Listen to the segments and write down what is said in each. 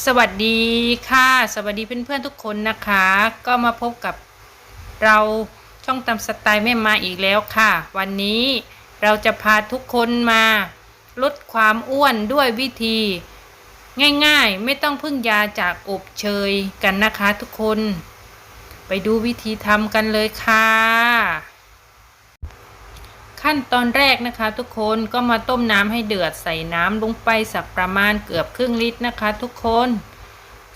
สวัสดีค่ะ สวัสดีเพื่อนๆทุกคนนะคะ ก็มาพบกับเราช่องตามสไตล์แม่มาอีกแล้วค่ะ วันนี้เราจะพาทุกคนมาลดความอ้วนด้วยวิธี ง่ายๆ ไม่ต้องพึ่งยาจากอบเชยกันนะคะทุกคน ไปดูวิธีทำกันเลยค่ะ ขั้นตอนแรกนะคะทุกคนก็มาต้มน้ำให้เดือดใส่น้ำลงไปสักประมาณเกือบครึ่งลิตรนะคะ ทุกคน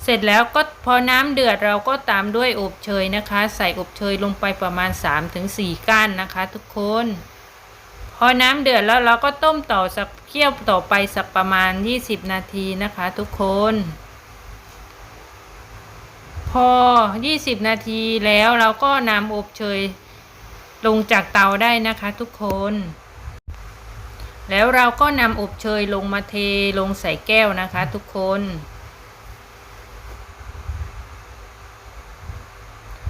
เสร็จแล้วก็พอน้ำเดือดเราก็ตามด้วยอบเชยนะคะ ใส่อบเชยลงไปประมาณ 3-4 ก้านนะคะ ทุกคน พอน้ำเดือดแล้วเราก็ต้มต่อสักเคี่ยวต่อไปสักประมาณ 20 นาทีนะคะ ทุกคนพอ 20 นาทีแล้วเราก็นำอบเชย ลงจากเตาได้นะคะทุกคน แล้วเราก็นำอบเชยลงมาเทลงใส่แก้วนะคะทุกคน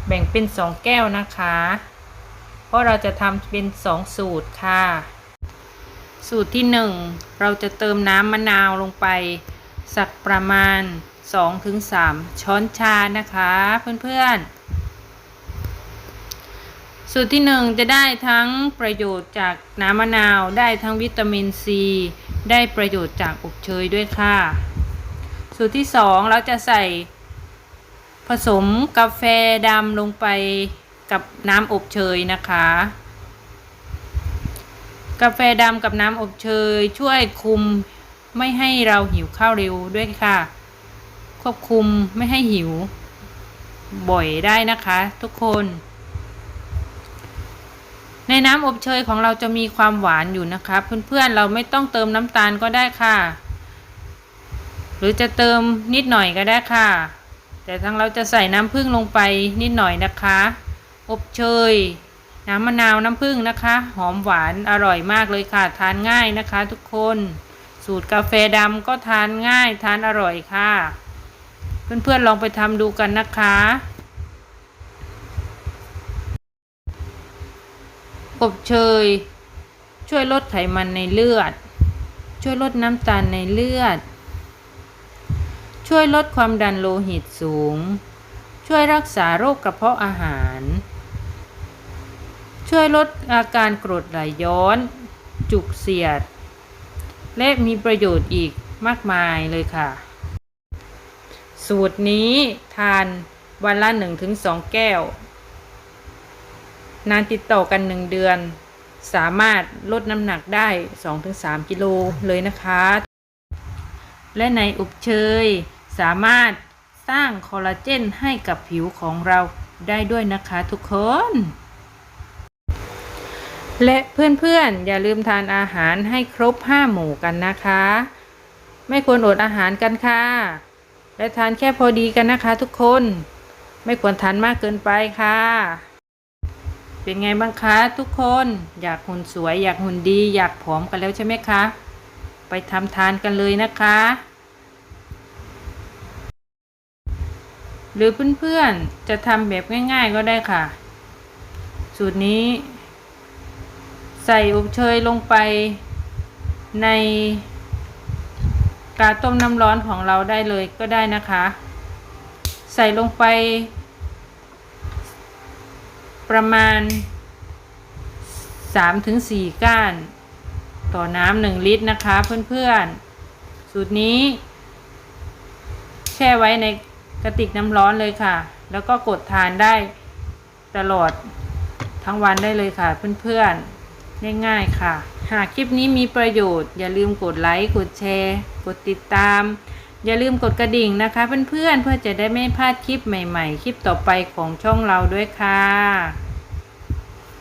แบ่งเป็นสองแก้วนะคะ เพราะเราจะทำเป็นสองสูตรค่ะ สูตรที่หนึ่งเราจะเติมน้ำมะนาวลงไป สักประมาณ 2-3 ช้อนชานะคะเพื่อนๆ สูตรที่หนึ่งจะได้ทั้งประโยชน์จากน้ำมะนาวได้ทั้งวิตามินซี ได้ประโยชน์จากอบเชยด้วยค่ะ สูตรที่สองเราจะใส่ ผสมกาแฟดำลงไปกับน้ำอบเชยนะคะ กาแฟดำกับน้ำอบเชยช่วยคุมไม่ให้เราหิวข้าวเร็วด้วยค่ะ ควบคุมไม่ให้หิว บ่อยได้นะคะ ทุกคน ในน้ำอบเชยของเราจะมีความหวานอยู่นะคะเพื่อนๆเราไม่ต้องเติมน้ำตาลก็ได้ค่ะ หรือจะเติมนิดหน่อยก็ได้ค่ะ แต่ทั้งเราจะใส่น้ำผึ้งลงไปนิดหน่อยนะคะ อบเชย น้ำมะนาวน้ำผึ้งนะคะ หอมหวานอร่อยมากเลยค่ะ ทานง่ายนะคะ ทุกคน สูตรกาแฟดำก็ทานง่ายทานอร่อยค่ะ เพื่อนๆลองไปทำดูกันนะคะ อบเชย ช่วยลดไขมันในเลือด ช่วยลดน้ำตาลในเลือด ช่วยลดความดันโลหิตสูง ช่วยรักษาโรคกระเพาะอาหาร ช่วยลดอาการกรดไหลย้อน จุกเสียด และมีประโยชน์อีกมากมายเลยค่ะ สูตรนี้ทานวันละ 1-2 แก้ว นานติดต่อกัน 1 เดือน สามารถลดน้ำหนักได้ 2-3 กิโลเลยนะคะ และในอบเชย สามารถสร้างคอลลาเจนให้กับผิวของเราได้ด้วยนะคะทุกคน และเพื่อนๆ อย่าลืมทานอาหารให้ครบ 5 หมู่กันนะคะ ไม่ควรอดอาหารกันค่ะ และทานแค่พอดีกันนะคะทุกคน ไม่ควรทานมากเกินไปค่ะ เป็นไงบ้างคะทุกคนอยากหุ่นสวย อยากหุ่นดี อยากผอมกันแล้วใช่ไหมคะ ไปทำทานกันเลยนะคะ หรือเพื่อนๆจะทำแบบง่ายๆก็ได้ค่ะ สูตรนี้ ใส่อบเชยลงไปในกาต้มน้ำร้อนของเราได้เลยก็ได้นะคะ ใส่ลงไป ประมาณ 3-4 ก้าน ต่อน้ำหนึ่งลิตรนะคะเพื่อนๆ สูตรนี้ แช่ไว้ในกระติกน้ำร้อนเลยค่ะ แล้วก็กดทานได้ตลอดทั้งวันได้เลยค่ะเพื่อนๆ ง่ายๆค่ะ หากคลิปนี้มีประโยชน์ อย่าลืมกดไลค์ กดแชร์ กดติดตาม อย่าลืมกดกระดิ่งนะคะเพื่อนๆเพื่อจะได้ไม่พลาดคลิปใหม่ๆ คลิปต่อไปของช่องเราด้วยค่ะ